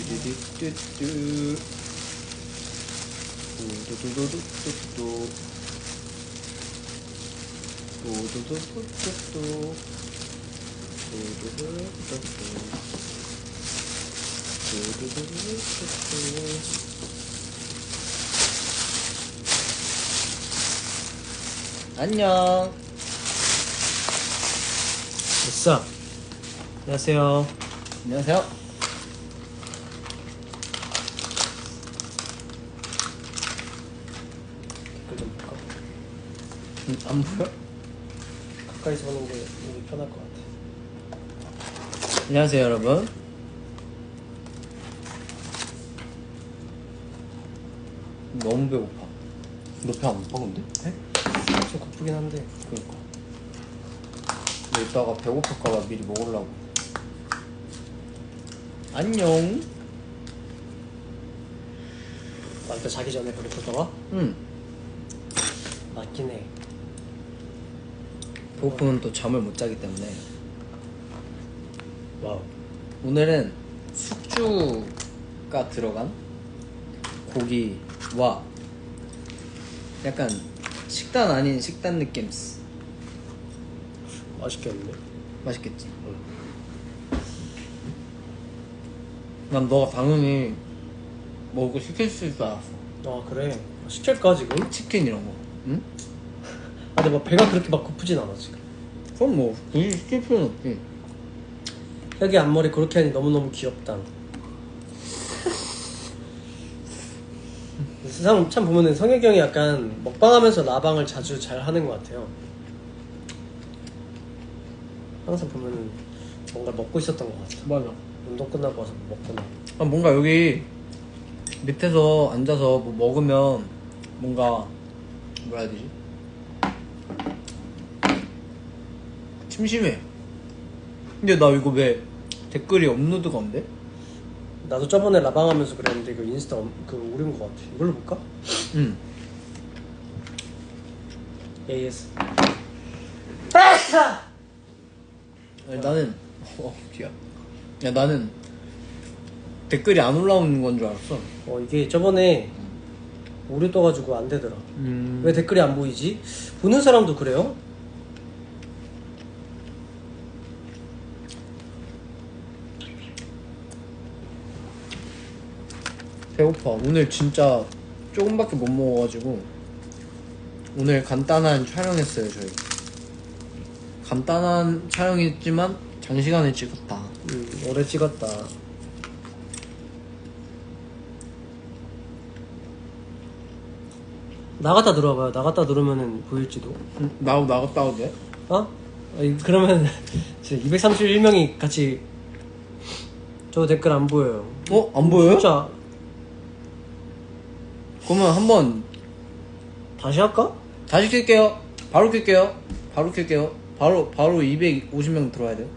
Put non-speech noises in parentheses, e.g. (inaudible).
뚜두두두뚜. 안녕. 됐어. 안녕하세요. 안녕하세요. 댓글 좀 볼까? 음, 안 보여? 가까이서 보는 게 보기 편할 것 같아. 안녕하세요, 여러분. 너무 배고파. 너 배 안 고파, 근데? 배? 좀 고프긴 한데. 그니까. 너 이따가 배고플까봐 미리 먹으려고. 안녕. 아, 이따 자기 전에 배고플까봐? 응. 맞긴 해. 배고프면 또 잠을 못 자기 때문에. 와우. 오늘은 숙주가 들어간 고기와 약간 식단 아닌 식단 느낌 맛있겠는데? 맛있겠지? 난 너가 당연히 거 시킬 줄 알았어 아, 그래. 시킬까, 지금? 치킨 이런 거 응? 아, 근데 막 배가 그렇게 막 고프진 않아, 지금. 그럼 뭐 굳이 시킬 필요는 없지 혁이 앞머리 그렇게 하니 너무너무 귀엽다. (laughs) 세상 참 보면은 성혁이 형이 약간 먹방하면서 라방을 자주 잘 하는 것 같아요. 항상 보면은 뭔가 먹고 있었던 것 같아. 맞아 운동 끝나고 와서 먹거나. 아, 뭔가 여기 밑에서 앉아서 뭐 먹으면 뭔가 뭐라 해야 되지? 심심해. 근데 나 이거 왜 댓글이 업로드가 안 돼? 나도 저번에 라방 하면서 그랬는데 그 인스타 엄- 그 오른 것 같아. 이걸로 볼까? 응. AS. 아니, 나는 어 귀야. 야 나는 댓글이 안 올라오는 건 줄 알았어. 어 이게 저번에 오류 떠가지고 안 되더라. 음. 왜 댓글이 안 보이지? 보는 사람도 그래요? 배고파. 오늘 진짜 조금밖에 못 먹어가지고 오늘 간단한 촬영했어요 저희. 간단한 촬영이었지만 장시간을 찍었다. 음, 오래 찍었다. 나갔다 들어와봐요. 나갔다 들어오면은 보일지도. 음, 나고 나갔다 오게 어? 아니, 그러면 (laughs) 진짜 231명이 같이 저 댓글 안 보여요. 어? 안 보여요? 진짜 그러면 한번 다시 할까? 다시 킬게요. 바로 킬게요. 바로 킬게요. 바로 바로 250명 들어와야 돼요.